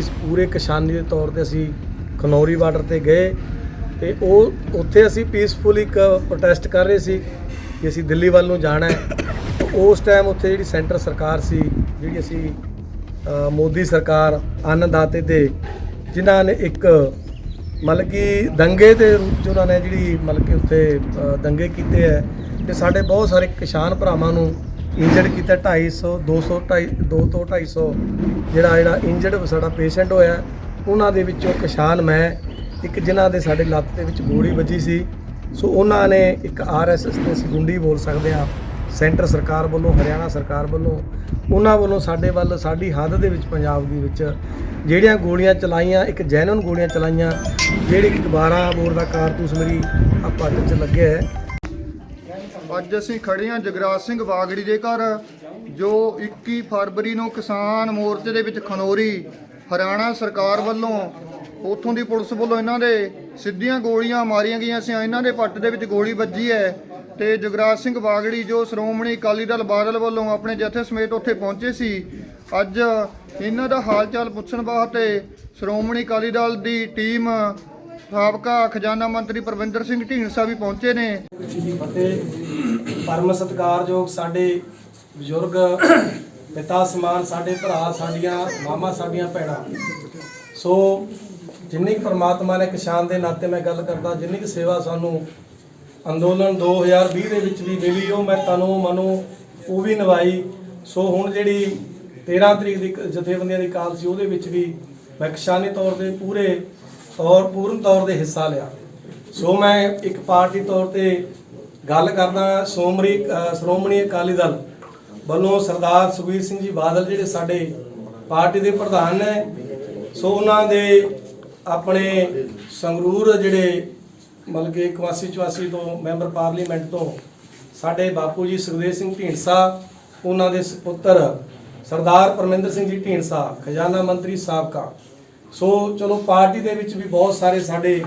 ਅਸੀਂ ਪੂਰੇ ਕਿਸਾਨੀ ਦੇ ਤੌਰ ਤੇ ਅਸੀਂ ਖਨੌਰੀ ਬਾਰਡਰ ਤੇ ਗਏ ਤੇ ਉਹ ਉੱਥੇ ਅਸੀਂ ਪੀਸਫੁਲ ਇੱਕ ਪ੍ਰੋਟੈਸਟ ਕਰ ਰਹੇ ਸੀ ਕਿ ਅਸੀਂ ਦਿੱਲੀ ਵੱਲ ਨੂੰ ਜਾਣਾ ਹੈ। ਉਸ ਟਾਈਮ ਉੱਥੇ ਜਿਹੜੀ ਸੈਂਟਰ ਸਰਕਾਰ ਸੀ, ਜਿਹੜੀ ਅਸੀਂ ਮੋਦੀ ਸਰਕਾਰ ਅੰਨਦਾਤੇ ਤੇ, ਜਿਨ੍ਹਾਂ ਨੇ ਇੱਕ ਮਤਲਬ ਕਿ ਦੰਗੇ ਦੇ ਰੂਪ 'ਚ ਉਹਨਾਂ ਨੇ ਜਿਹੜੀ ਮਤਲਬ ਕਿ ਉੱਥੇ ਦੰਗੇ ਕੀਤੇ ਹੈ। ਤੇ ਸਾਡੇ ਬਹੁਤ ਸਾਰੇ ਕਿਸਾਨ ਭਰਾਵਾਂ ਨੂੰ ਇੰਜਰਡ ਕੀਤਾ 250 200 2 ਤੋਂ 250 ਜਿਹੜਾ ਜਿਹੜਾ ਇੰਜਰਡ ਸਾਡਾ ਪੇਸ਼ੈਂਟ ਹੋਇਆ, ਉਹਨਾਂ ਦੇ ਵਿੱਚੋਂ ਕਿਸਾਨ ਮੈਂ, ਇੱਕ ਜਿਨ੍ਹਾਂ ਦੇ ਸਾਡੇ ਲੱਤ ਦੇ ਵਿੱਚ ਗੋਲੀ ਵੱਜੀ ਸੀ। ਸੋ ਉਹਨਾਂ ਨੇ ਇੱਕ ਆਰਐਸਐਸ ਤੇ ਅਸੀਂ ਗੁੰਡੀ ਬੋਲ ਸਕਦੇ ਹਾਂ, ਸੈਂਟਰ ਸਰਕਾਰ ਵੱਲੋਂ, ਹਰਿਆਣਾ ਸਰਕਾਰ ਵੱਲੋਂ, ਉਹਨਾਂ ਵੱਲੋਂ ਸਾਡੇ ਵੱਲ, ਸਾਡੀ ਹੱਦ ਦੇ ਵਿੱਚ, ਪੰਜਾਬ ਦੇ ਵਿੱਚ ਜਿਹੜੀਆਂ ਗੋਲੀਆਂ ਚਲਾਈਆਂ, ਇੱਕ ਜੈਨੂਨ ਗੋਲੀਆਂ ਚਲਾਈਆਂ, ਜਿਹੜੀ ਇੱਕ 12 ਬੋਰ ਦਾ ਕਾਰਤੂਸ ਮੇਰੀ ਆ ਪੱਟ 'ਚ ਲੱਗਿਆ ਹੈ। ਅੱਜ ਅਸੀਂ ਖੜੇ ਹਾਂ ਜਗਰਾਜ ਸਿੰਘ ਬਾਗੜੀ ਦੇ ਘਰ, ਜੋ 21 ਫਰਵਰੀ ਨੂੰ ਕਿਸਾਨ ਮੋਰਚੇ ਦੇ ਵਿੱਚ ਖਨੋਰੀ ਹਰਿਆਣਾ ਸਰਕਾਰ ਵੱਲੋਂ ਉਥੋਂ ਦੀ ਪੁਲਿਸ ਵੱਲੋਂ ਇਹਨਾਂ ਦੇ ਸਿੱਧੀਆਂ ਗੋਲੀਆਂ ਮਾਰੀਆਂ ਗਈਆਂ ਸੀ, ਇਹਨਾਂ ਦੇ ਪੱਟ ਦੇ ਵਿੱਚ ਗੋਲੀ ਵੱਜੀ ਹੈ ਤੇ ਜਗਰਾਜ ਸਿੰਘ ਬਾਗੜੀ ਜੋ ਸ਼੍ਰੋਮਣੀ ਅਕਾਲੀ ਦਲ ਬਾਦਲ ਵੱਲੋਂ ਆਪਣੇ ਜਥੇ ਸਮੇਤ ਉੱਥੇ ਪਹੁੰਚੇ ਸੀ, ਅੱਜ ਇਹਨਾਂ ਦਾ ਹਾਲ ਚਾਲ ਪੁੱਛਣ ਵਾਸਤੇ ਸ਼੍ਰੋਮਣੀ ਅਕਾਲੀ ਦਲ ਦੀ ਟੀਮ ਸਾਬਕਾ ਖਜ਼ਾਨਾ ਮੰਤਰੀ ਪ੍ਰਵਿੰਦਰ ਸਿੰਘ ਢੀਂਡਸਾ ਵੀ ਪਹੁੰਚੇ ਨੇ। ਫਤਿਹ। ਪਰਮ ਸਤਿਕਾਰਯੋਗ ਸਾਡੇ ਬਜ਼ੁਰਗ, ਪਿਤਾ ਸਮਾਨ, ਸਾਡੇ ਭਰਾ, ਸਾਡੀਆਂ ਮਾਮਾ, ਸਾਡੀਆਂ ਭੈਣਾਂ। ਸੋ ਜਿੰਨੀ ਕੁ ਪ੍ਰਮਾਤਮਾ ਨੇ ਕਿਸਾਨ ਦੇ ਨਾਤੇ ਮੈਂ ਗੱਲ ਕਰਦਾ, ਜਿੰਨੀ ਕੁ ਸੇਵਾ ਸਾਨੂੰ ਅੰਦੋਲਨ 2020 ਦੇ ਵਿੱਚ ਵੀ ਮਿਲੀ, ਉਹ ਮੈਂ ਤਨੋਂ ਮਨੋਂ, ਉਹ ਵੀ ਨਿਭਾਈ। ਸੋ ਹੁਣ ਜਿਹੜੀ 13 ਤਰੀਕ ਦੀ ਜਥੇਬੰਦੀਆਂ ਦੀ ਕਾਲ ਸੀ, ਉਹਦੇ ਵਿੱਚ ਵੀ ਮੈਂ ਕਿਸਾਨੀ ਤੌਰ ਤੇ ਪੂਰੇ ਤੌਰ ਪੂਰਨ ਤੌਰ ਤੇ ਹਿੱਸਾ ਲਿਆ। ਸੋ ਮੈਂ ਇੱਕ ਪਾਰਟੀ ਤੌਰ ਤੇ ਗੱਲ ਕਰਦਾ ਸੋਮਰੀ ਸ਼੍ਰੋਮਣੀ ਅਕਾਲੀ ਦਲ ਵੱਲੋਂ ਸਰਦਾਰ ਸੁਖਬੀਰ ਸਿੰਘ ਜੀ ਬਾਦਲ ਜਿਹੜੇ ਸਾਡੇ ਪਾਰਟੀ ਦੇ ਪ੍ਰਧਾਨ ਨੇ, ਸੋ ਉਹਨਾਂ ਦੇ ਆਪਣੇ ਸੰਗਰੂਰ ਜਿਹੜੇ ਮਤਲਬ ਕਿ 81 84 ਤੋਂ ਮੈਂਬਰ ਪਾਰਲੀਮੈਂਟ ਤੋਂ ਸਾਡੇ ਬਾਪੂ ਜੀ ਸੁਖਦੇਵ ਸਿੰਘ ਢੀਂਡਸਾ, ਉਹਨਾਂ ਦੇ ਸੁਪੁੱਤਰ ਸਰਦਾਰ ਪਰਮਿੰਦਰ ਸਿੰਘ ਜੀ ਢੀਂਡਸਾ, ਖਜ਼ਾਨਾ ਮੰਤਰੀ ਸਾਬਕਾ ਸੋ ਚਲੋ ਪਾਰਟੀ ਦੇ ਵਿੱਚ ਵੀ ਬਹੁਤ ਸਾਰੇ ਸਾਡੇ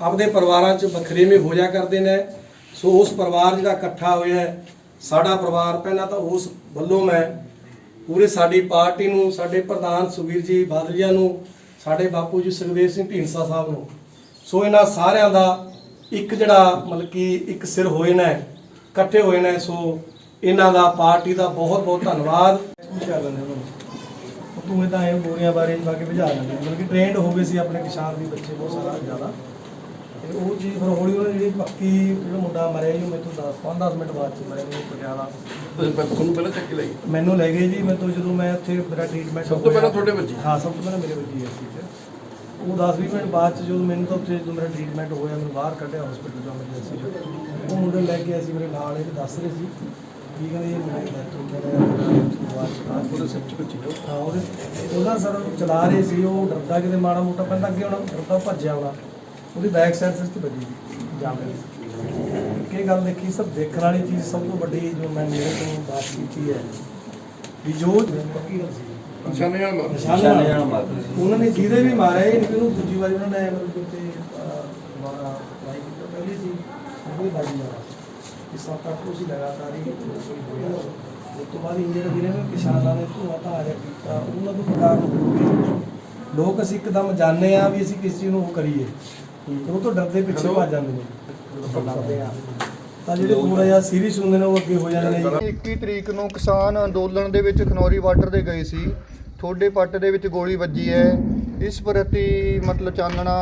ਆਪਦੇ ਪਰਿਵਾਰਾਂ 'ਚ ਵਖਰੇਵੇਂ ਹੋ ਜਾ ਕਰਦੇ ਨੇ। ਸੋ ਉਸ ਪਰਿਵਾਰ ਜਿਹੜਾ ਇਕੱਠਾ ਹੋਇਆ ਸਾਡਾ ਪਰਿਵਾਰ ਪਹਿਲਾਂ ਤਾਂ ਉਸ ਵੱਲੋਂ ਮੈਂ ਪੂਰੇ ਸਾਡੀ ਪਾਰਟੀ ਨੂੰ, ਸਾਡੇ ਪ੍ਰਧਾਨ ਸੁਖਬੀਰ ਜੀ ਬਾਦਲੀਆ ਨੂੰ, ਸਾਡੇ ਬਾਪੂ ਜੀ ਸੁਖਦੇਵ ਸਿੰਘ ਢੀਂਡਸਾ ਸਾਹਿਬ ਨੂੰ, ਸੋ ਇਹਨਾਂ ਸਾਰਿਆਂ ਦਾ ਇੱਕ ਜਿਹੜਾ ਮਤਲਬ ਕਿ ਇੱਕ ਸਿਰ ਹੋਏ ਨੇ, ਇਕੱਠੇ ਹੋਏ ਨੇ। ਸੋ ਇਹਨਾਂ ਦਾ ਪਾਰਟੀ ਦਾ ਬਹੁਤ ਬਹੁਤ ਧੰਨਵਾਦ ਤੂੰ ਇਹ ਤਾਂ ਇਹ ਗੋਰੀਆਂ ਬਾਰੇ ਜਾ ਕੇ ਭਜਾ ਲੈਂਦੇ ਮਤਲਬ ਕਿ ਟ੍ਰੇਨਡ ਹੋ ਗਏ ਸੀ ਆਪਣੇ ਕਿਸਾਨ ਵੀ ਬੱਚੇ ਬਹੁਤ ਸਾਰਾ ਜ਼ਿਆਦਾ। ਤੇ ਉਹ ਚੀਜ਼ ਫਿਰ ਹੌਲੀ ਹੌਲੀ ਜਿਹੜੀ ਪੱਕੀ ਜਿਹੜਾ ਮੁੰਡਾ ਮਰਿਆ ਜੀ ਉਹ ਮੈਨੂੰ 10 5-10 ਮਿੰਟ ਬਾਅਦ ਚ ਮਰਿਆ ਜੀ ਪਟਿਆਲਾ ਤੁਹਾਨੂੰ ਪਹਿਲਾਂ ਚੱਕ ਲਈ? ਮੈਨੂੰ ਲੈ ਗਏ ਜੀ ਮੈਂ ਤੋਂ ਜਦੋਂ ਮੈਂ ਉੱਥੇ ਮੇਰਾ ਟ੍ਰੀਟਮੈਂਟ ਸਭ ਤੋਂ ਪਹਿਲਾਂ ਤੁਹਾਡੇ ਵੱਜੀ? ਹਾਂ ਸਭ ਤੋਂ ਪਹਿਲਾਂ ਮੇਰੇ ਵੱਜੀ ਐ ਸੀ ਉਹ 10-20 ਮਿੰਟ ਬਾਅਦ ਚ ਜਦੋਂ ਮੈਨੂੰ ਤਾਂ ਉੱਥੇ ਜਦੋਂ ਮੇਰਾ ਟ੍ਰੀਟਮੈਂਟ ਹੋਇਆ ਮੈਨੂੰ ਬਾਹਰ ਕੱਢਿਆ ਹਸਪੀਟਲ ਤੋਂ ਐਮਰਜੈਂਸੀ ਉਹ ਮੁੰਡੇ ਲੈ ਕੇ ਆਏ ਸੀ ਮੇਰੇ ਨਾਲ ਇਹ ਦੱਸ ਰਹੇ ਸੀ। ਕੀ ਮੁੰਡੇ ਦਾ ਤੋਂ ਮੇਰਾ ਉਹਦੇ ਸਿਰ ਚ ਵੱਜੀ ਨਾ ਹਾਂ ਉਹਦੇ ਉਹਨਾਂ ਸਰ ਚਲਾ ਰਹੇ ਸੀ ਉਹ ਡਰਦਾ ਕਿਤੇ ਮਾੜਾ ਮੋਟਾ ਪੈਂਦਾ ਅੱਗੇ ਹੋਣਾ ਡਰਦਾ ਭੱਜਿਆ ਹੋਣਾ ਉਹਦੀ ਬੈਕ ਸਾਈਡ ਸਿਰ ਤੇ ਵੱਜੀ ਜਾ ਕੇ। ਗੱਲ ਦੇਖੀ ਸਭ ਦੇਖਣ ਵਾਲੀ ਚੀਜ਼ ਸਭ ਤੋਂ ਵੱਡੀ ਜੋ ਮੈਂ ਮੇਰੇ ਤੋਂ ਬਾਤ ਕੀਤੀ ਹੈ ਵੀ ਜੋ ਪੱਕੀ ਗੱਲ ਸੀ। ਨਿਸ਼ਾਨੇ ਨਾਲ ਮਾਰ ਨਿਸ਼ਾਨੇ ਨਾਲ ਉਹਨਾਂ ਨੇ ਜਿਹਦੇ ਵੀ ਮਾਰਿਆ ਇਹ ਨਹੀਂ ਉਹਨੂੰ ਦੂਜੀ ਵਾਰੀ ਉਹਨਾਂ ਨੇ ਮਤਲਬ ਕਿ ਉੱਤੇ ਮਾਰਾ ਲਾਈਕ ਪਹਿਲੀ ਸੀ ਉਹ ਬਾਜੀ ਮਾਰਾ। ਇਸ ਸੱਤ ਅੱਠ ਉਸ ਲਗਾਤਾਰ ਹੀ ਕੋਈ ਹੋਇਆ ਉਸ ਤੋਂ ਬਾਅਦ ਇੰਜੀਨੀਅਰ ਜਿਹੜੇ ਨੇ ਕਿਸਾਨਾਂ ਨੇ ਧੂਆ ਧਾਰਿਆ ਕੀਤਾ ਉਹਨਾਂ ਤੋਂ ਪ੍ਰਕਾਰ ਲੋਕ ਅਸੀਂ ਇੱਕਦਮ ਜਾਣਦੇ ਆ ਵੀ ਅਸੀਂ ਕਿਸ ਚੀਜ਼ ਨੂੰ ਉਹ ਕਰੀਏ। ਤੇ ਉਹ ਤੋਂ ਡਰਦੇ ਪਿੱਛੇ ਭੱਜ ਜਾਂਦੇ ਨੇ। ਡਰਦੇ ਆ ਤਾਂ ਜਿਹੜੇ ਥੋੜਾ ਜਿਹਾ ਸੀਰੀਅਸ ਹੁੰਦੇ ਨੇ ਉਹ ਅੱਗੇ ਹੋ ਜਾਂਦੇ ਨੇ ਜੀ। 21 ਤਰੀਕ ਨੂੰ ਕਿਸਾਨ ਅੰਦੋਲਨ ਦੇ ਵਿੱਚ ਖਨੌਰੀ ਬਾਰਡਰ ਤੇ ਗਏ ਸੀ। ਤੁਹਾਡੇ ਪੱਟ ਦੇ ਵਿੱਚ ਗੋਲੀ ਵੱਜੀ ਹੈ। ਇਸ ਪ੍ਰਤੀ ਮਤਲਬ ਚਾਨਣਾ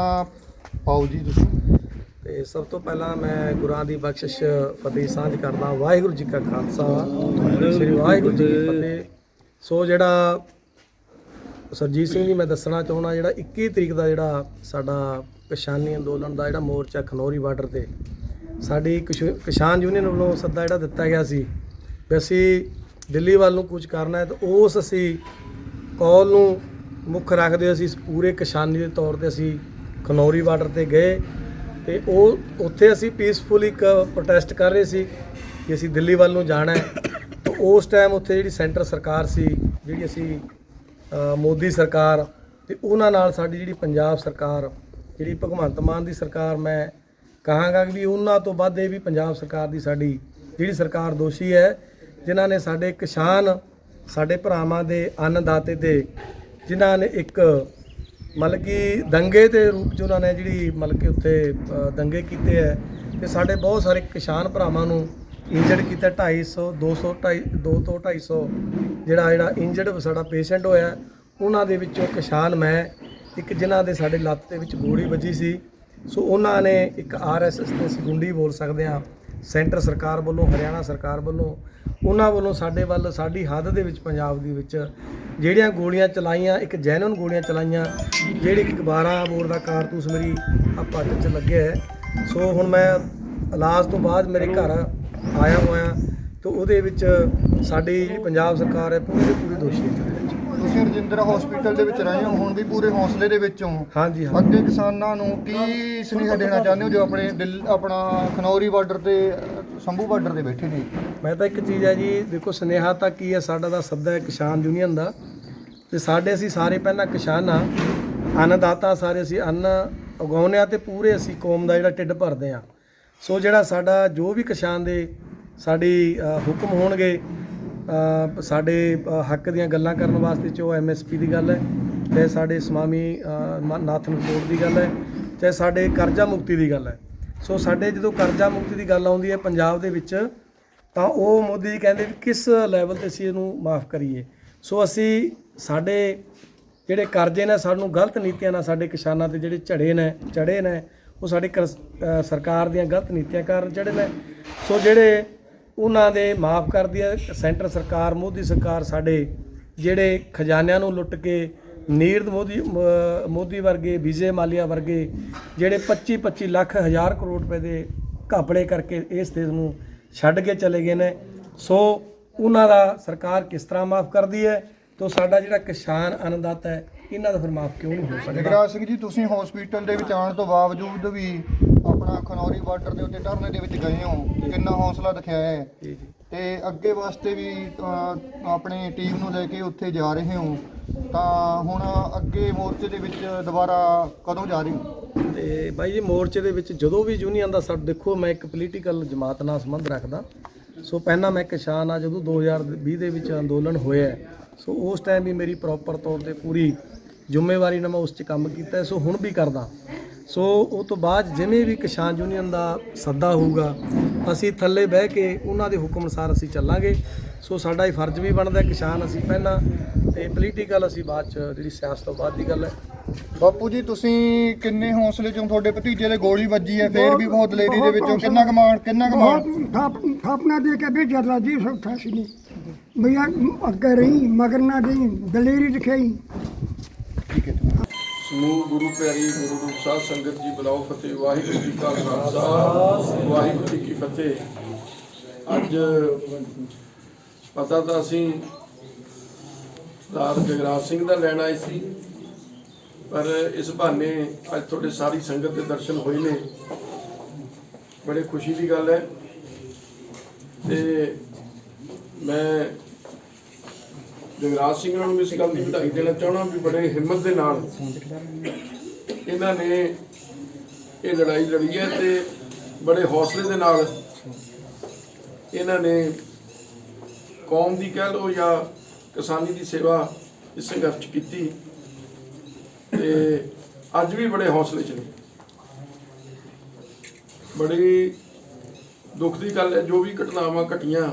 ਪਾਓ ਜੀ ਤੁਸੀਂ। ਤੇ ਸਭ ਤੋਂ ਪਹਿਲਾਂ ਮੈਂ ਗੁਰਾਂ ਦੀ ਬਖਸ਼ਿਸ਼ ਫਤਿਹ ਸਾਂਝ ਕਰਦਾ, ਵਾਹਿਗੁਰੂ ਜੀ ਕਾ ਖਾਲਸਾ। ਸ੍ਰੀ ਵਾਹਿਗੁਰੂ ਜੀ ਕੀ ਫਤਿਹ। ਸੋ ਜਿਹੜਾ ਸਰਜੀਤ ਸਿੰਘ ਜੀ, ਮੈਂ ਦੱਸਣਾ ਚਾਹੁੰਦਾ, ਜਿਹੜਾ 21 ਤਰੀਕ ਦਾ ਜਿਹੜਾ ਸਾਡਾ ਕਿਸਾਨੀ ਅੰਦੋਲਨ ਦਾ ਜਿਹੜਾ ਮੋਰਚਾ ਖਨੌਰੀ ਬਾਰਡਰ ਤੇ, ਸਾਡੀ ਕਿਸ਼- ਕਿਸਾਨ ਯੂਨੀਅਨ ਵੱਲੋਂ ਸੱਦਾ ਜਿਹੜਾ ਦਿੱਤਾ ਗਿਆ ਸੀ ਵੀ ਅਸੀਂ ਦਿੱਲੀ ਵੱਲ ਨੂੰ ਕੁਝ ਕਰਨਾ ਹੈ ਤਾਂ ਉਸ ਅਸੀਂ ਕਾਲ ਨੂੰ ਮੁੱਖ ਰੱਖਦੇ ਹੋਏ ਅਸੀਂ ਪੂਰੇ ਕਿਸਾਨੀ ਦੇ ਤੌਰ ਤੇ ਅਸੀਂ ਖਨੌਰੀ ਬਾਰਡਰ ਤੇ ਗਏ। ਤੇ ਉਹ ਉੱਥੇ ਅਸੀਂ ਪੀਸਫੁਲ ਇੱਕ ਪ੍ਰੋਟੈਸਟ ਕਰ ਰਹੇ ਸੀ ਕਿ ਅਸੀਂ ਦਿੱਲੀ ਵੱਲ ਨੂੰ ਜਾਣਾ ਹੈ। ਤੇ ਉਸ ਟਾਈਮ ਉੱਥੇ ਜਿਹੜੀ ਸੈਂਟਰ ਸਰਕਾਰ ਸੀ, ਜਿਹੜੀ ਅਸੀਂ ਮੋਦੀ ਸਰਕਾਰ ਤੇ ਉਹਨਾਂ ਨਾਲ ਸਾਡੀ ਜਿਹੜੀ ਪੰਜਾਬ ਸਰਕਾਰ, ਜਿਹੜੀ ਭਗਵੰਤ ਮਾਨ ਦੀ ਸਰਕਾਰ, ਮੈਂ ਕਹਾਂਗਾ ਕਿ ਵੀ ਉਹਨਾਂ ਤੋਂ ਵੱਧ ਇਹ ਵੀ ਪੰਜਾਬ ਸਰਕਾਰ ਦੀ ਸਾਡੀ ਜਿਹੜੀ ਸਰਕਾਰ ਦੋਸ਼ੀ ਹੈ, ਜਿਨ੍ਹਾਂ ਨੇ ਸਾਡੇ ਕਿਸਾਨ ਸਾਡੇ ਭਰਾਵਾਂ ਦੇ ਅੰਨਦਾਤੇ ਤੇ ਜਿਨ੍ਹਾਂ ਨੇ ਇੱਕ ਮਤਲਬ ਕਿ ਦੰਗੇ ਦੇ ਰੂਪ ਚ ਉਹਨਾਂ ਨੇ ਜਿਹੜੀ ਮਤਲਬ ਕਿ ਉੱਥੇ ਅ, ਦੰਗੇ ਕੀਤੇ ਹੈ ਤੇ ਸਾਡੇ ਬਹੁਤ ਸਾਰੇ ਕਿਸਾਨ ਭਰਾਵਾਂ ਨੂੰ ਇੰਜਰਡ ਕੀਤਾ 250 200 250 2 ਤੋਂ 250 ਜਿਹੜਾ ਜਿਹੜਾ ਇੰਜਰਡ ਸਾਡਾ ਪੇਸ਼ੈਂਟ ਹੋਇਆ ਉਹਨਾਂ ਦੇ ਵਿੱਚੋਂ ਕਿਸਾਨ ਮੈਂ ਇੱਕ ਜਿਨ੍ਹਾਂ ਦੇ ਸਾਡੇ ਲੱਤ ਦੇ ਵਿੱਚ ਗੋਲੀ ਵੱਜੀ ਸੀ। ਸੋ ਉਹਨਾਂ ਨੇ ਇੱਕ ਆਰਐਸਐਸ ਦੇ ਗੁੰਡੀ ਬੋਲ ਸਕਦੇ ਹਾਂ। ਸੈਂਟਰ ਸਰਕਾਰ ਵੱਲੋਂ, ਹਰਿਆਣਾ ਸਰਕਾਰ ਵੱਲੋਂ, ਉਹਨਾਂ ਵੱਲੋਂ ਸਾਡੇ ਵੱਲ, ਸਾਡੀ ਹੱਦ ਦੇ ਵਿੱਚ, ਪੰਜਾਬ ਦੇ ਵਿੱਚ ਜਿਹੜੀਆਂ ਗੋਲੀਆਂ ਚਲਾਈਆਂ, ਇੱਕ ਜੈਨੂਨ ਗੋਲੀਆਂ ਚਲਾਈਆਂ, ਜਿਹੜੀ ਕਿ 12 ਬੋਰ ਦਾ ਕਾਰਤੂਸ ਮੇਰੀ ਆ ਪੱਟ 'ਚ ਲੱਗਿਆ ਹੈ। ਸੋ ਹੁਣ ਮੈਂ ਇਲਾਜ ਤੋਂ ਬਾਅਦ ਮੇਰੇ ਘਰ ਆਇਆ ਹੋਇਆ, ਤੇ ਉਹਦੇ ਵਿੱਚ ਸਾਡੀ ਜਿਹੜੀ ਪੰਜਾਬ ਸਰਕਾਰ ਹੈ, ਪੂਰੀ ਦੀ ਪੂਰੀ ਦੋਸ਼ੀ ਹੈ। ਤੁਸੀਂ ਰਜਿੰਦਰਾ ਹਸਪੀਟਲ ਦੇ ਵਿੱਚ ਰਹੇ ਹੋ ਹੁਣ ਵੀ ਪੂਰੇ ਹੌਸਲੇ ਦੇ ਵਿੱਚ ਹੋ। ਹਾਂਜੀ ਹਾਂ ਅੱਗੇ ਕਿਸਾਨਾਂ ਨੂੰ ਕੀ ਸੁਨੇਹਾ ਦੇਣਾ ਚਾਹੁੰਦੇ ਹੋ ਜੋ ਆਪਣੇ ਦਿਲ ਆਪਣਾ ਖਨੌਰੀ ਬਾਰਡਰ ਤੇ ਸੰਭੂ ਬਾਰਡਰ ਤੇ ਬੈਠੇ ਨੇ? ਮੈਂ ਤਾਂ ਇੱਕ ਚੀਜ਼ ਹੈ ਜੀ ਦੇਖੋ ਸੁਨੇਹਾ ਤਾਂ ਕੀ ਹੈ ਸਾਡਾ ਦਾ ਸੱਦਾ ਹੈ ਕਿਸਾਨ ਯੂਨੀਅਨ ਦਾ। ਤੇ ਸਾਡੇ ਅਸੀਂ ਸਾਰੇ ਪਹਿਲਾਂ ਕਿਸਾਨ ਆ ਅੰਨਦਾਤਾ ਸਾਰੇ ਅਸੀਂ ਅੰਨ ਉਗਾਉਂਦੇ ਆ ਤੇ ਪੂਰੇ ਅਸੀਂ ਕੌਮ ਦਾ ਜਿਹੜਾ ਢਿੱਡ ਭਰਦੇ ਆ ਸੋ ਜਿਹੜਾ ਸਾਡਾ ਜੋ ਵੀ ਕਿਸਾਨ ਦੇ ਸਾਡੀ ਹੁਕਮ ਹੋਣਗੇ ਸਾਡੇ ਹੱਕ ਦੀਆਂ ਗੱਲਾਂ ਕਰਨ ਵਾਸਤੇ ਚਾਹੇ ਚੋ ਐਮਐਸਪੀ ਦੀ ਗੱਲ ਹੈ ਚਾਹੇ ਸਾਡੇ ਸਵਾਮੀ ਅ, ਨਾਥਨ ਕੋਟ ਦੀ ਗੱਲ ਹੈ ਚਾਹੇ ਸਾਡੇ ਕਰਜ਼ਾ ਮੁਕਤੀ ਦੀ ਗੱਲ ਹੈ। ਸੋ ਸਾਡੇ ਜਦੋਂ ਕਰਜ਼ਾ ਮੁਕਤੀ ਦੀ ਗੱਲ ਆਉਂਦੀ ਹੈ ਪੰਜਾਬ ਦੇ ਵਿੱਚ ਤਾਂ ਉਹ ਮੋਦੀ ਜੀ ਕਹਿੰਦੇ ਵੀ ਕਿਸ ਲੈਵਲ ਤੇ ਅਸੀਂ ਇਹਨੂੰ ਮਾਫ ਕਰੀਏ। ਸੋ ਅਸੀਂ ਸਾਡੇ ਜਿਹੜੇ ਕਰਜ਼ੇ ਨੇ ਸਾਨੂੰ ਗਲਤ ਨੀਤੀਆਂ ਨਾਲ ਸਾਡੇ ਕਿਸਾਨਾਂ ਤੇ ਜਿਹੜੇ ਝੜੇ ਨੇ ਚੜੇ ਨੇ ਉਹ ਸਾਡੇ ਕਰ- ਸਰਕਾਰ ਦੀਆਂ ਗਲਤ ਨੀਤੀਆਂ ਕਾਰਨ ਚੜੇ ਨੇ। ਸੋ ਜਿਹੜੇ ਉਹਨਾਂ ਦੇ ਮਾਫ ਕਰਦੀ ਹੈ ਸੈਂਟਰ ਸਰਕਾਰ, ਮੋਦੀ ਸਰਕਾਰ ਸਾਡੇ ਜਿਹੜੇ ਖਜ਼ਾਨਿਆਂ ਨੂੰ ਲੁੱਟ ਕੇ ਨੀਰਦ ਮੋਦੀ ਮੋਦੀ ਵਰਗੇ, ਵਿਜੇ ਮਾਲੀਆ ਵਰਗੇ ਜਿਹੜੇ 25 25 ਲੱਖ, ਹਜ਼ਾਰ ਕਰੋੜ ਰੁਪਏ ਦੇ ਘਪਲੇ ਕਰਕੇ ਇਸ ਦੇਸ਼ ਨੂੰ ਛੱਡ ਕੇ ਚਲੇ ਗਏ ਨੇ। ਸੋ ਉਹਨਾਂ ਦਾ ਸਰਕਾਰ ਕਿਸ ਤਰ੍ਹਾਂ ਮਾਫ ਕਰਦੀ ਹੈ? ਤੋਂ ਸਾਡਾ ਜਿਹੜਾ ਕਿਸਾਨ ਅਨੰਦਾਤਾ ਹੈ, ਇਹਨਾਂ ਦਾ ਫਿਰ ਮਾਫ ਕਿਉਂ ਨਹੀਂ ਹੋ ਸਕਦਾ? ਜਗਰਾਜ ਸਿੰਘ ਜੀ, ਤੁਸੀਂ ਹਸਪੀਟਲ ਦੇ ਵਿੱਚ ਆਉਣ ਤੋਂ ਬਾਵਜੂਦ ਵੀ ਆਪਣਾ ਖਨੌਰੀ ਬਾਰਡਰ ਦੇ ਉੱਤੇ ਧਰਨੇ ਦੇ ਵਿੱਚ ਗਏ ਹੋ। ਕਿੰਨਾ ਹੌਸਲਾ ਦਿਖਾਇਆ ਹੈ। ਤੇ ਅੱਗੇ ਵਾਸਤੇ ਵੀ ਆਪਣੀ ਟੀਮ ਨੂੰ ਲੈ ਕੇ ਉੱਥੇ ਜਾ ਰਹੇ ਹੋ। ਤਾਂ ਹੁਣ ਅੱਗੇ ਮੋਰਚੇ ਦੇ ਵਿੱਚ ਦੁਬਾਰਾ ਕਦੋਂ ਜਾ ਰਹੇ ਹੋ? ਤੇ ਬਾਈ ਜੀ ਮੋਰਚੇ ਦੇ ਵਿੱਚ ਜਦੋਂ ਵੀ ਯੂਨੀਅਨ ਦਾ ਸਾਡ ਦੇਖੋ ਮੈਂ ਇੱਕ ਪੋਲੀਟੀਕਲ ਜਮਾਤ ਨਾਲ ਸੰਬੰਧ ਰੱਖਦਾ। ਸੋ ਪਹਿਲਾਂ ਮੈਂ ਕਿਸਾਨ ਆ ਜਦੋਂ 2020 ਦੇ ਵਿੱਚ ਅੰਦੋਲਨ ਹੋਇਆ ਸੋ ਉਸ ਟਾਈਮ ਵੀ ਮੇਰੀ ਪ੍ਰੋਪਰ ਤੌਰ ਤੇ ਪੂਰੀ ਜ਼ਿੰਮੇਵਾਰੀ ਨਾਲ ਮੈਂ ਉਸ 'ਚ ਕੰਮ ਕੀਤਾ ਸੋ ਹੁਣ ਵੀ ਕਰਦਾ। ਸੋ ਉਹ ਤੋਂ ਬਾਅਦ ਜਿਵੇਂ ਵੀ ਕਿਸਾਨ ਯੂਨੀਅਨ ਦਾ ਸੱਦਾ ਹੋਊਗਾ ਅਸੀਂ ਥੱਲੇ ਬਹਿ ਕੇ ਉਹਨਾਂ ਦੇ ਹੁਕਮ ਅਨੁਸਾਰ ਅਸੀਂ ਚੱਲਾਂਗੇ। ਸੋ ਸਾਡਾ ਇਹ ਫਰਜ਼ ਵੀ ਬਣਦਾ ਹੈ, ਕਿਸਾਨ ਅਸੀਂ ਪਹਿਲਾਂ ਤੇ ਪੋਲੀਟੀਕਲ ਅਸੀਂ ਬਾਅਦ ਚ ਜਿਹੜੀ ਸਿਆਸਤ ਤੋਂ ਬਾਅਦ ਦੀ ਗੱਲ ਹੈ। ਬਾਪੂ ਜੀ ਤੁਸੀਂ ਕਿੰਨੇ ਹੌਸਲੇ ਚੋਂ ਤੁਹਾਡੇ ਭਤੀਜੇ ਦੇ ਗੋਲੀ ਵੱਜੀ ਹੈ ਫੇਰ ਵੀ ਬਹੁਤ ਲੇਡੀ ਦੇ ਵਿੱਚੋਂ ਕਿੰਨਾ ਕਮਾਣ ਕਿੰਨਾ ਕਮਾਣ ਬਹੁਤ ਥਾਪਨਾ ਦੇ ਕੇ ਵੀ ਜਰਦਾ ਜੀ ਸੌਖਾ ਸੀ ਨਹੀਂ। ਭਈਆ ਅੱਗੇ ਰਹੀ ਮਗਰ ਨਾ ਰਹੀ ਦਲੇਰੀ ਦਿਖਾਈ ਸਮੂਹ ਗੁਰੂ ਪਿਆਰੀ ਗੁਰੂ ਰੂਪ ਸਾਹਿਬ ਸੰਗਤ ਜੀ ਬੁਲਾਓ ਫਤਿਹ, ਵਾਹਿਗੁਰੂ ਜੀ ਕਾ ਖਾਲਸਾ, ਵਾਹਿਗੁਰੂ ਜੀ ਕੀ ਫਤਿਹ। ਅੱਜ ਪਤਾ ਤਾਂ ਅਸੀਂ ਸਰਦਾਰ ਜਗਰਾਜ ਸਿੰਘ ਦਾ ਲੈਣ ਆਏ ਸੀ, ਪਰ ਇਸ ਬਹਾਨੇ ਅੱਜ ਤੁਹਾਡੇ ਸਾਰੀ ਸੰਗਤ ਦੇ ਦਰਸ਼ਨ ਹੋਏ ਨੇ। ਬੜੇ ਖੁਸ਼ੀ ਦੀ ਗੱਲ ਹੈ। ਤੇ ਮੈਂ ਜਗਰਾਜ ਸਿੰਘ ਨੂੰ ਵੀ ਇਸ ਗੱਲ ਦੀ ਵਧਾਈ ਦੇਣਾ ਚਾਹਣਾ ਵੀ ਬੜੇ ਹਿੰਮਤ ਦੇ ਨਾਲ ਇਹਨਾਂ ਨੇ ਇਹ ਲੜਾਈ ਲੜੀ ਹੈ ਤੇ ਬੜੇ ਹੌਸਲੇ ਦੇ ਨਾਲ ਇਹਨਾਂ ਨੇ ਕੌਮ ਦੀ ਕਹਿ ਲਓ ਜਾਂ ਕਿਸਾਨੀ ਦੀ ਸੇਵਾ ਇਸ ਸੰਘਰਸ਼ 'ਚ ਕੀਤੀ ਤੇ ਅੱਜ ਵੀ ਬੜੇ ਹੌਸਲੇ 'ਚ ਨੇ। ਬੜੀ ਦੁੱਖ ਦੀ ਗੱਲ ਹੈ, ਜੋ ਵੀ ਘਟਨਾਵਾਂ ਘਟੀਆਂ,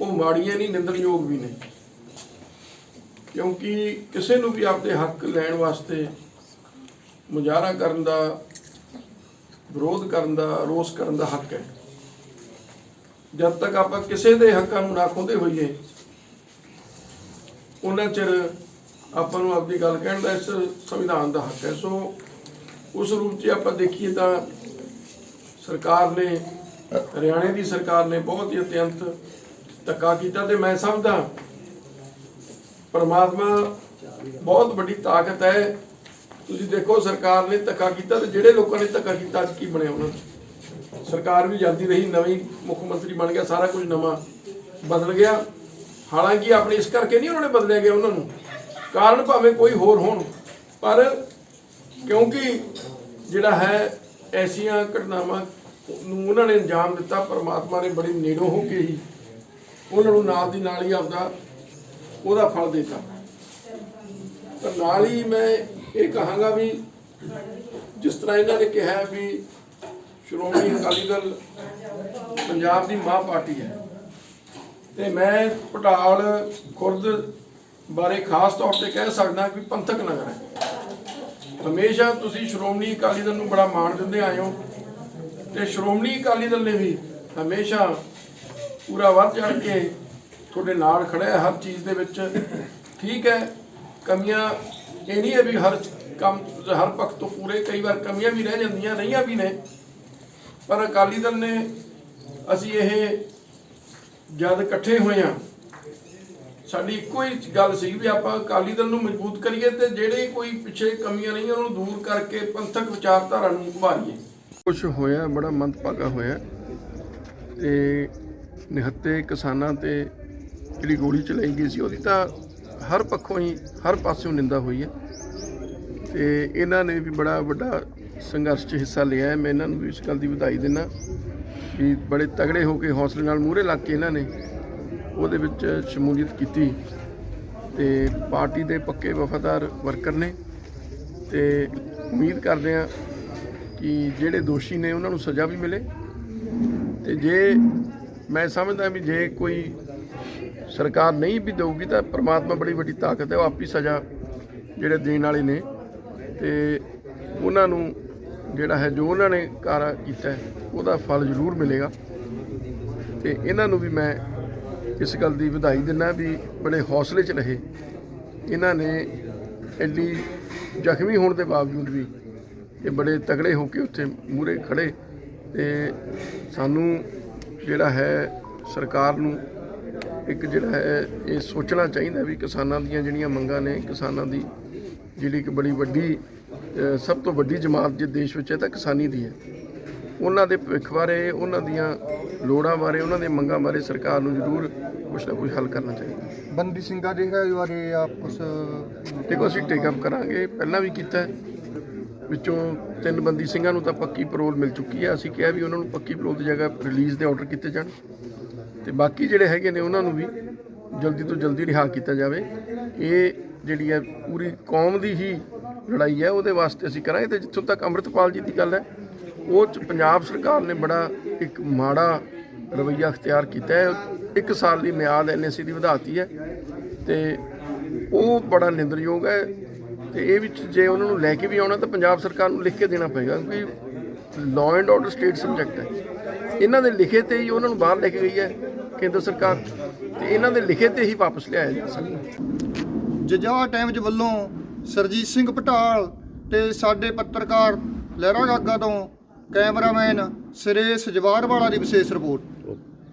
ਉਹ ਮਾੜੀਆਂ ਨਹੀਂ, ਨਿੰਦਣਯੋਗ ਵੀ ਨੇ। ਕਿਉਂਕਿ ਕਿਸੇ ਨੂੰ ਵੀ ਆਪਦੇ ਹੱਕ ਲੈਣ ਵਾਸਤੇ ਮੁਜ਼ਾਹਰਾ ਕਰਨ ਦਾ, ਵਿਰੋਧ ਕਰਨ ਦਾ, ਰੋਸ ਕਰਨ ਦਾ ਹੱਕ ਹੈ। ਜਦ ਤੱਕ ਆਪਾਂ ਕਿਸੇ ਦੇ ਹੱਕਾਂ ਨੂੰ ਨਾ ਖੋਦੇ ਹੋਈਏ, ਉਹਨਾਂ ਚਿਰ ਆਪਾਂ ਨੂੰ ਆਪਦੀ ਗੱਲ ਕਹਿਣ ਦਾ ਇਸ ਸੰਵਿਧਾਨ ਦਾ ਹੱਕ ਹੈ। ਸੋ ਉਸ ਰੂਪ 'ਚ ਆਪਾਂ ਦੇਖੀਏ ਤਾਂ ਸਰਕਾਰ ਨੇ, ਹਰਿਆਣੇ ਦੀ ਸਰਕਾਰ ਨੇ ਬਹੁਤ ਹੀ ਅਤਿਅੰਤ ਧੱਕਾ ਕੀਤਾ ਤੇ ਮੈਂ ਸਮਝਦਾ ਪਰਮਾਤਮਾ ਬਹੁਤ ਵੱਡੀ ਤਾਕਤ ਹੈ। ਤੁਸੀਂ ਦੇਖੋ, ਸਰਕਾਰ ਨੇ ਧੱਕਾ ਕੀਤਾ ਤੇ ਜਿਹੜੇ ਲੋਕਾਂ ਨੇ ਧੱਕਾ ਕੀਤਾ, ਅੱਜ ਕੀ ਬਣਿਆ ਉਹਨਾਂ ਦਾ ਸਰਕਾਰ ਵੀ ਜਾਂਦੀ ਰਹੀ, ਨਵੀਂ ਮੁੱਖ ਮੰਤਰੀ ਬਣ ਗਿਆ, ਸਾਰਾ ਕੁਝ ਨਵਾਂ ਬਦਲ ਗਿਆ। ਹਾਲਾਂਕਿ ਆਪਣੇ ਇਸ ਕਰਕੇ ਨਹੀਂ ਉਹਨਾਂ ਨੇ ਬਦਲਿਆ ਗਿਆ ਉਹਨਾਂ ਨੂੰ। ਕਾਰਨ ਭਾਵੇਂ ਕੋਈ ਹੋਰ ਹੋਣ, ਪਰ ਕਿਉਂਕਿ ਜਿਹੜਾ ਹੈ, ਐਸੀਆਂ ਘਟਨਾਵਾਂ ਨੂੰ ਉਹਨਾਂ ਨੇ ਅੰਜਾਮ ਦਿੱਤਾ, ਪਰਮਾਤਮਾ ਨੇ ਬੜੀ ਨੇੜੋਂ ਹੋ ਕੇ ਹੀ ਉਹਨਾਂ ਨੂੰ ਨਾਲ ਦੀ ਨਾਲ ਹੀ ਆਪਦਾ ਉਹਦਾ ਫਲ ਦਿੱਤਾ। ਪਰ ਨਾਲ ਹੀ ਮੈਂ ਇਹ ਕਹਾਂਗਾ ਵੀ ਜਿਸ ਤਰ੍ਹਾਂ ਇਹਨਾਂ ਨੇ ਕਿਹਾ ਵੀ ਸ਼੍ਰੋਮਣੀ ਅਕਾਲੀ ਦਲ ਪੰਜਾਬ ਦੀ ਮਾਂ ਪਾਰਟੀ ਹੈ। ਤੇ ਮੈਂ ਪਟਾਲ ਖੁਰਦ ਬਾਰੇ ਖਾਸ ਤੌਰ ਤੇ ਕਹਿ ਸਕਦਾ ਕਿ ਪੰਥਕ ਨਗਰ ਹੈ। ਹਮੇਸ਼ਾ ਤੁਸੀਂ ਸ਼੍ਰੋਮਣੀ ਅਕਾਲੀ ਦਲ ਨੂੰ ਬੜਾ ਮਾਣ ਦਿੰਦੇ ਆਏ ਹੋ। ਤੇ ਸ਼੍ਰੋਮਣੀ ਅਕਾਲੀ ਦਲ ਨੇ ਵੀ ਹਮੇਸ਼ਾ ਪੂਰਾ ਵੱਧ ਚੜ ਕੇ ਤੁਹਾਡੇ ਨਾਲ ਖੜਾ ਹੈ ਹਰ ਚੀਜ਼ ਦੇ ਵਿੱਚ। ਠੀਕ ਹੈ, ਕਮੀਆਂ ਇਹ ਨਹੀਂ ਹੈ ਵੀ ਹਰ ਕੰਮ, ਹਰ ਪੱਖ ਤੋਂ ਪੂਰੇ ਕਈ ਵਾਰ ਕਮੀਆਂ ਵੀ ਰਹਿ ਜਾਂਦੀਆਂ, ਰਹੀਆਂ ਵੀ ਨੇ। ਪਰ ਅਕਾਲੀ ਦਲ ਨੇ ਅਸੀਂ ਇਹ ਜਦ ਇਕੱਠੇ ਹੋਏ ਆ ਸਾਡੀ ਇੱਕੋ ਹੀ ਗੱਲ ਸੀ ਵੀ ਆਪਾਂ ਅਕਾਲੀ ਦਲ ਨੂੰ ਮਜ਼ਬੂਤ ਕਰੀਏ ਤੇ ਜਿਹੜੇ ਕੋਈ ਪਿੱਛੇ ਕਮੀਆਂ ਨਹੀਂ ਉਹਨਾਂ ਨੂੰ ਦੂਰ ਕਰਕੇ ਪੰਥਕ ਵਿਚਾਰਧਾਰਾ ਨੂੰ ਉਭਾਰੀਏ ਕੁਝ ਹੋਇਆ, ਬੜਾ ਮੰਦਭਾਗਾ ਹੋਇਆ। ਤੇ ਨਿਹੱਤੇ ਕਿਸਾਨਾਂ ਤੇ ਜਿਹੜੀ ਗੋਲੀ ਚਲਾਈ ਗਈ ਸੀ, ਉਹਦੀ ਤਾਂ ਹਰ ਪੱਖੋਂ ਹੀ, ਹਰ ਪਾਸਿਓਂ ਨਿੰਦਾ ਹੋਈ ਹੈ। ਤੇ ਇਹਨਾਂ ਨੇ ਵੀ ਬੜਾ ਵੱਡਾ ਸੰਘਰਸ਼ 'ਚ ਹਿੱਸਾ ਲਿਆ ਹੈ। ਮੈਂ ਇਹਨਾਂ ਨੂੰ ਵੀ ਇਸ ਗੱਲ ਦੀ ਵਧਾਈ ਦਿੰਦਾ ਵੀ ਬੜੇ ਤਗੜੇ ਹੋ ਕੇ ਹੌਸਲੇ ਨਾਲ ਮੂਹਰੇ ਲੱਗ ਕੇ ਇਹਨਾਂ ਨੇ ਉਹਦੇ ਵਿੱਚ ਸ਼ਮੂਲੀਅਤ ਕੀਤੀ। ਤੇ ਪਾਰਟੀ ਦੇ ਪੱਕੇ ਵਫਾਦਾਰ ਵਰਕਰ ਨੇ ਤੇ ਉਮੀਦ ਕਰਦੇ ਆ ਕਿ ਜਿਹੜੇ ਦੋਸ਼ੀ ਨੇ ਉਹਨਾਂ ਨੂੰ ਸਜ਼ਾ ਵੀ ਮਿਲੇ। ਤੇ ਜੇ ਮੈਂ ਸਮਝਦਾ ਵੀ ਜੇ ਕੋਈ ਸਰਕਾਰ ਨਹੀਂ ਵੀ ਦੇਊਗੀ ਤਾਂ ਪ੍ਰਮਾਤਮਾ ਬੜੀ ਵੱਡੀ ਤਾਕਤ ਹੈ, ਉਹ ਆਪ ਹੀ ਸਜ਼ਾ ਜਿਹੜੇ ਦੇਣ ਵਾਲੇ ਨੇ। ਤੇ ਉਹਨਾਂ ਨੂੰ ਜਿਹੜਾ ਹੈ, ਜੋ ਉਹਨਾਂ ਨੇ ਕਾਰਾ ਕੀਤਾ ਉਹਦਾ ਫਲ ਜ਼ਰੂਰ ਮਿਲੇਗਾ। ਤੇ ਇਹਨਾਂ ਨੂੰ ਵੀ ਮੈਂ ਇਸ ਗੱਲ ਦੀ ਵਧਾਈ ਦਿੰਦਾ ਵੀ ਬੜੇ ਹੌਸਲੇ 'ਚ ਰਹੇ। ਇਹਨਾਂ ਨੇ ਐਡੀ ਜ਼ਖਮੀ ਹੋਣ ਦੇ ਬਾਵਜੂਦ ਵੀ ਇਹ ਬੜੇ ਤਗੜੇ ਹੋ ਕੇ ਉੱਥੇ ਮੂਰੇ ਖੜੇ। ਤੇ ਸਾਨੂੰ ਜਿਹੜਾ ਹੈ, ਸਰਕਾਰ ਨੂੰ ਇੱਕ ਜਿਹੜਾ ਹੈ ਇਹ ਸੋਚਣਾ ਚਾਹੀਦਾ ਵੀ ਕਿਸਾਨਾਂ ਦੀਆਂ ਜਿਹੜੀਆਂ ਮੰਗਾਂ ਨੇ ਕਿਸਾਨਾਂ ਦੀ ਜਿਹੜੀ ਇੱਕ ਬੜੀ ਵੱਡੀ ਸਭ ਤੋਂ ਵੱਡੀ ਜਮਾਤ ਜੇ ਦੇਸ਼ ਵਿੱਚ ਹੈ ਤਾਂ ਕਿਸਾਨੀ ਦੀ ਹੈ। ਉਹਨਾਂ ਦੇ ਭਵਿੱਖ ਬਾਰੇ ਉਹਨਾਂ ਦੀਆਂ ਲੋੜਾਂ ਬਾਰੇ ਉਹਨਾਂ ਦੀਆਂ ਮੰਗਾਂ ਬਾਰੇ ਸਰਕਾਰ ਨੂੰ ਜ਼ਰੂਰ ਕੁਛ ਨਾ ਕੁਛ ਹੱਲ ਕਰਨਾ ਚਾਹੀਦਾ। ਬੰਦੀ ਸਿੰਘਾਂ ਦੇ ਹੈ ਬਾਰੇ ਆਪ ਕੁਝ ਦੇਖੋ ਅਸੀਂ ਟੇਕ ਅਪ ਕਰਾਂਗੇ। ਪਹਿਲਾਂ ਵੀ ਕੀਤਾ ਹੈ। ਵਿੱਚੋਂ ਤਿੰਨ ਬੰਦੀ ਸਿੰਘਾਂ ਨੂੰ ਤਾਂ ਪੱਕੀ ਪਰੋਲ ਮਿਲ ਚੁੱਕੀ ਹੈ। ਅਸੀਂ ਕਿਹਾ ਵੀ ਉਹਨਾਂ ਨੂੰ ਪੱਕੀ ਪਰੋਲ ਦੀ ਜਗ੍ਹਾ ਰਿਲੀਜ਼ ਦੇ ਆਰਡਰ ਕੀਤੇ ਜਾਣ। ਤੇ ਬਾਕੀ ਜਿਹੜੇ ਹੈਗੇ ਨੇ ਉਹਨਾਂ ਨੂੰ ਵੀ ਜਲਦੀ ਤੋਂ ਜਲਦੀ ਰਿਹਾ ਕੀਤਾ ਜਾਵੇ। ਇਹ ਜਿਹੜੀ ਹੈ ਪੂਰੀ ਕੌਮ ਦੀ ਹੀ ਲੜਾਈ ਹੈ, ਉਹਦੇ ਵਾਸਤੇ ਅਸੀਂ ਕਰਾਂਗੇ ਤੇ ਜਿੱਥੋਂ ਤੱਕ ਅੰਮ੍ਰਿਤਪਾਲ ਜੀ ਦੀ ਗੱਲ ਹੈ, ਉਹ ਚ ਪੰਜਾਬ ਸਰਕਾਰ ਨੇ ਬੜਾ ਇੱਕ ਮਾੜਾ ਰਵੱਈਆ ਅਖਤਿਆਰ ਕੀਤਾ ਹੈ। ਇੱਕ ਸਾਲ ਦੀ ਮਿਆਦ ਐਨਐਸਸੀ ਦੀ ਵਧਾਤੀ ਹੈ ਤੇ ਉਹ ਬੜਾ ਨਿੰਦਰਯੋਗ ਹੈ ਤੇ ਇਹ ਵਿੱਚ ਜੇ ਉਹਨਾਂ ਨੂੰ ਲੈ ਕੇ ਵੀ ਆਉਣਾ ਤਾਂ ਪੰਜਾਬ ਸਰਕਾਰ ਨੂੰ ਲਿਖ ਕੇ ਦੇਣਾ ਪਏਗਾ ਕਿਉਂਕਿ law and order state subject ਹੈ। ਇਹਨਾਂ ਦੇ ਲਿਖੇ ਤੇ ਹੀ ਉਹਨਾਂ ਨੂੰ ਬਾਹਰ ਲੈ ਕੇ ਗਈ ਹੈ। ਕੇਂਦਰ ਸਰਕਾਰ ਤੇ ਇਹਨਾਂ ਦੇ ਲਿਖੇ ਤੇ ਹੀ ਵਾਪਸ ਲਿਆਇਆ ਜਾ ਸਕਦਾ। ਜਜਾ ਟਾਈਮਜ਼ ਵੱਲੋਂ ਸਰਜੀਤ ਸਿੰਘ ਪਟਾਲ ਤੇ ਸਾਡੇ ਪੱਤਰਕਾਰ ਲਹਿਰਾ ਗਾਗਾ ਤੋਂ ਕੈਮਰਾਮੈਨ ਸੁਰੇਸ਼ ਜਵਾਰਵਾਲਾ ਦੀ ਵਿਸ਼ੇਸ਼ ਰਿਪੋਰਟ।